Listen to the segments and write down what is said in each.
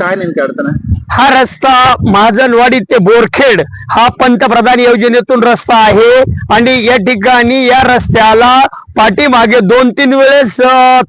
काय नेमकी अडचण आहे? हा रस्ता महाजनवाडी ते बोरखेड हा पंतप्रधान योजनेतून रस्ता आहे. आणि या ठिकाणी या रस्त्याला पाठीमागे दोन तीन वेळेस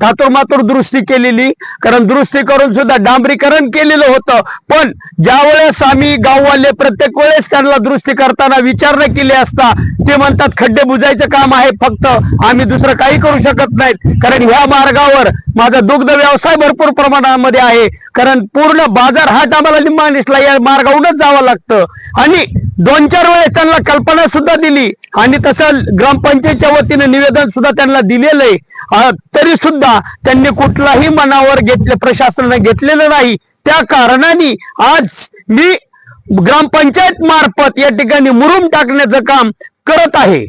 थातुरमातुर दुरुस्ती केलेली. कारण दुरुस्ती करून सुद्धा डांबरीकरण केलेलं होतं. पण ज्या वेळेस आम्ही गाववाले प्रत्येक वेळेस त्यांना दुरुस्ती करताना विचारणा केली असता ते म्हणतात खड्डे बुजायचं काम आहे फक्त आम्ही दुसरं काही करू शकत नाहीत. कारण ह्या मार्गावर माझा दुग्ध व्यवसाय भरपूर प्रमाणामध्ये आहे. कारण पूर्ण बाजार हाट आम्हाला निंबाणीसला या मार्गावरूनच जावं लागतं. आणि दोन चार वेळेस त्यांना कल्पना सुद्धा दिली. आणि तसं ग्रामपंचायतच्या वतीने निवेदन सुद्धा त्यांना दिलेलं आहे. तरी सुद्धा त्यांनी कुठलाही मनावर घेतले प्रशासनाने घेतलेलं नाही. त्या कारणाने आज मी ग्रामपंचायत मार्फत या ठिकाणी मुरुम टाकण्याचं काम करत आहे.